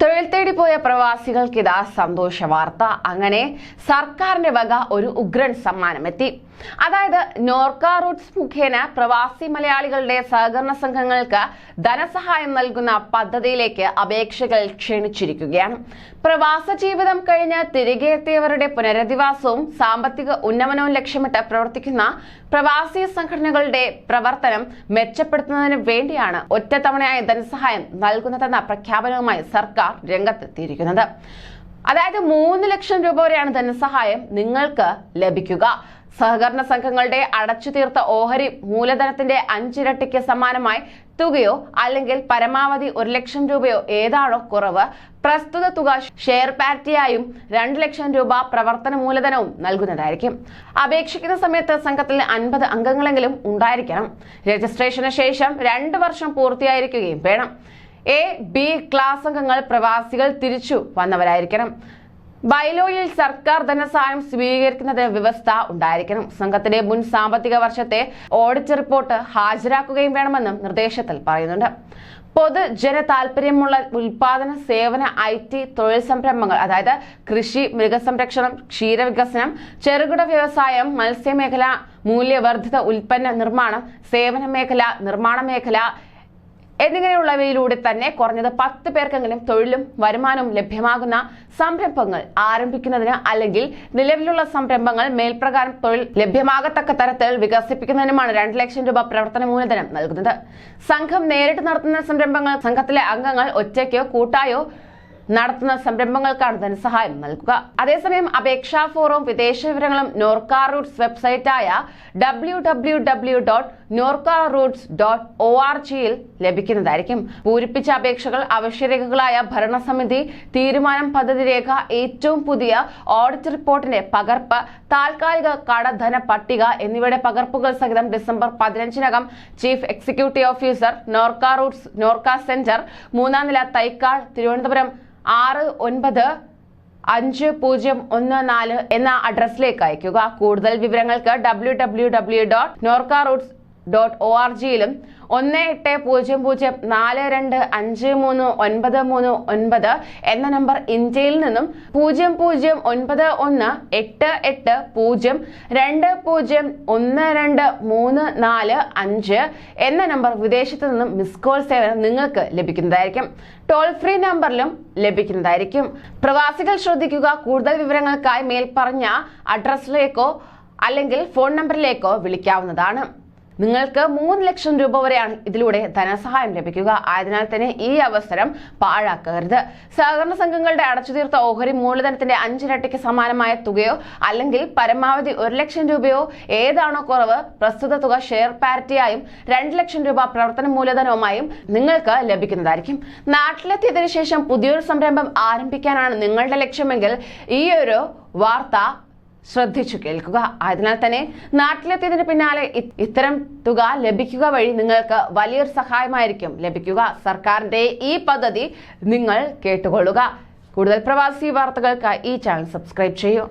തൊഴിൽ തേടി പോയ പ്രവാസികൾക്ക് ഇതാ സന്തോഷ വാർത്ത. അങ്ങനെ സർക്കാരിന്റെ വക ഒരു ഉഗ്രൻ സമ്മാനം എത്തി അതായത് നോർക്ക റൂട്ട്സ് മുഖേന പ്രവാസി മലയാളികളുടെ സഹകരണ സംഘങ്ങൾക്ക് ധനസഹായം നൽകുന്ന പദ്ധതിയിലേക്ക് അപേക്ഷകൾ ക്ഷണിച്ചിരിക്കുകയാണ്. പ്രവാസ ജീവിതം കഴിഞ്ഞ് തിരികെ എത്തിയവരുടെ പുനരധിവാസവും സാമ്പത്തിക ഉന്നമനവും ലക്ഷ്യമിട്ട് പ്രവർത്തിക്കുന്ന പ്രവാസി സംഘടനകളുടെ പ്രവർത്തനം മെച്ചപ്പെടുത്തുന്നതിന് വേണ്ടിയാണ് ഒറ്റത്തവണയായ ധനസഹായം നൽകുന്നതെന്ന പ്രഖ്യാപനവുമായി സർക്കാർ രംഗത്തെത്തിയിരിക്കുന്നത്. അതായത് മൂന്ന് ലക്ഷം രൂപ വരെയാണ് ധനസഹായം നിങ്ങൾക്ക് ലഭിക്കുക. സഹകരണ സംഘങ്ങളുടെ അടച്ചു തീർത്ത ഓഹരി മൂലധനത്തിന്റെ അഞ്ചിരട്ടിക്ക് സമാനമായി തുകയോ അല്ലെങ്കിൽ പരമാവധി ഒരു ലക്ഷം രൂപയോ ഏതാണോ കുറവ് പ്രസ്തുത തുക ഷെയർ പാർട്ടിയായും രണ്ട് ലക്ഷം രൂപ പ്രവർത്തന മൂലധനവും നൽകുന്നതായിരിക്കും. അപേക്ഷിക്കുന്ന സമയത്ത് സംഘത്തിൽ അൻപത് അംഗങ്ങളെങ്കിലും ഉണ്ടായിരിക്കണം. രജിസ്ട്രേഷന് ശേഷം രണ്ട് വർഷം പൂർത്തിയായിരിക്കുകയും വേണം. എ ബി ക്ലാസ് അംഗങ്ങൾ പ്രവാസികൾ തിരിച്ചു വന്നവരായിരിക്കണം. ബൈലോയിൽ സർക്കാർ ധനസഹായം സ്വീകരിക്കുന്നതിന് വ്യവസ്ഥ ഉണ്ടായിരിക്കണം. സംഘത്തിന്റെ മുൻ സാമ്പത്തിക വർഷത്തെ ഓഡിറ്റ് റിപ്പോർട്ട് ഹാജരാക്കുകയും വേണമെന്നും നിർദ്ദേശത്തിൽ പറയുന്നുണ്ട്. പൊതുജന താല്പര്യമുള്ള ഉൽപാദന സേവന ഐ ടി തൊഴിൽ സംരംഭങ്ങൾ അതായത് കൃഷി മൃഗസംരക്ഷണം ക്ഷീരവികസനം ചെറുകിട വ്യവസായം മത്സ്യമേഖല മൂല്യവർദ്ധിത ഉൽപ്പന്ന നിർമ്മാണം സേവന മേഖല നിർമ്മാണ മേഖല എന്നിങ്ങനെയുള്ളവയിലൂടെ തന്നെ കുറഞ്ഞത് പത്ത് പേർക്കെങ്കിലും തൊഴിലും വരുമാനവും ലഭ്യമാകുന്ന സംരംഭങ്ങൾ ആരംഭിക്കുന്നതിന് അല്ലെങ്കിൽ നിലവിലുള്ള സംരംഭങ്ങൾ മേൽപ്രകാരം തൊഴിൽ ലഭ്യമാകത്തക്ക തരത്തിൽ വികസിപ്പിക്കുന്നതിനുമാണ് രണ്ട് ലക്ഷം രൂപ പ്രവർത്തന മൂലധനം നൽകുന്നത്. സംഘം നേരിട്ട് നടത്തുന്ന സംരംഭങ്ങൾ സംഘത്തിലെ അംഗങ്ങൾ ഒറ്റയ്ക്കോ കൂട്ടായോ നടത്തുന്ന സംരംഭങ്ങൾക്കാണ് ധനസഹായം നൽകുക. അതേസമയം അപേക്ഷാ ഫോറവും വിദേശ വിവരങ്ങളും Norka Roots വെബ്സൈറ്റായ W W W dot Norka Roots dot O R ജിയിൽ ലഭിക്കുന്നതായിരിക്കും. പൂരിപ്പിച്ച അപേക്ഷകൾ അവശ്യരേഖകളായ ഭരണസമിതി തീരുമാനം പദ്ധതി രേഖ ഏറ്റവും പുതിയ ഓഡിറ്റ് റിപ്പോർട്ടിന്റെ പകർപ്പ് താൽക്കാലിക കടധന പട്ടിക എന്നിവയുടെ പകർപ്പുകൾ സഹിതം December പതിനഞ്ചിനകം chief executive officer Norka Roots Norka centre മൂന്നാം നില തൈക്കാൾ തിരുവനന്തപുരം ആറ് ഒൻപത് അഞ്ച് പൂജ്യം ഒന്ന് നാല് എന്ന അഡ്രസ്സിലേക്ക് അയക്കുക കൂടുതൽ വിവരങ്ങൾക്ക് W W W dot Norka Roots dot O R ജിയിലും ഒന്ന് എട്ട് പൂജ്യം പൂജ്യം നാല് രണ്ട് അഞ്ച് മൂന്ന് ഒൻപത് മൂന്ന് ഒൻപത് എന്ന നമ്പർ ഇന്ത്യയിൽ നിന്നും പൂജ്യം പൂജ്യം ഒൻപത് ഒന്ന് എട്ട് എട്ട് പൂജ്യം രണ്ട് പൂജ്യം ഒന്ന് രണ്ട് മൂന്ന് നാല് അഞ്ച് എന്ന നമ്പർ വിദേശത്ത് നിന്നും മിസ് കോൾ സേവനം നിങ്ങൾക്ക് ലഭിക്കുന്നതായിരിക്കും. ടോൾ ഫ്രീ നമ്പറിലും ലഭിക്കുന്നതായിരിക്കും. പ്രവാസികൾ ശ്രദ്ധിക്കുക. കൂടുതൽ വിവരങ്ങൾക്കായി മേൽപ്പറഞ്ഞ അഡ്രസ്സിലേക്കോ അല്ലെങ്കിൽ ഫോൺ നമ്പറിലേക്കോ വിളിക്കാവുന്നതാണ്. നിങ്ങൾക്ക് മൂന്ന് ലക്ഷം രൂപ വരെയാണ് ഇതിലൂടെ ധനസഹായം ലഭിക്കുക. ആയതിനാൽ തന്നെ ഈ അവസരം പാഴാക്കരുത്. സഹകരണ സംഘങ്ങളുടെ അടച്ചുതീർത്ത ഓഹരി മൂലധനത്തിന്റെ അഞ്ചിരട്ടിക്ക് സമാനമായ തുകയോ അല്ലെങ്കിൽ പരമാവധി ഒരു ലക്ഷം രൂപയോ ഏതാണോ കുറവ് പ്രസ്തുത തുക ഷെയർ പാരിറ്റിയായും രണ്ട് ലക്ഷം രൂപ പ്രവർത്തന മൂലധനവുമായും നിങ്ങൾക്ക് ലഭിക്കുന്നതായിരിക്കും. നാട്ടിലെത്തിയതിനു ശേഷം പുതിയൊരു സംരംഭം ആരംഭിക്കാനാണ് നിങ്ങളുടെ ലക്ഷ്യമെങ്കിൽ ഈ ഒരു വാർത്ത ശ്രദ്ധിച്ചു കേൾക്കുക. അതിനാൽ തന്നെ നാട്ടിലെത്തിയതിന് പിന്നാലെ ഇത്തരം തുക ലഭിക്കുക വഴി നിങ്ങൾക്ക് വലിയൊരു സഹായമായിരിക്കും. ലഭിക്കുക. സർക്കാരിന്റെ ഈ പദ്ധതി നിങ്ങൾ കേട്ടുകൊള്ളുക. കൂടുതൽ പ്രവാസി വാർത്തകൾക്ക് ഈ ചാനൽ സബ്സ്ക്രൈബ് ചെയ്യൂ.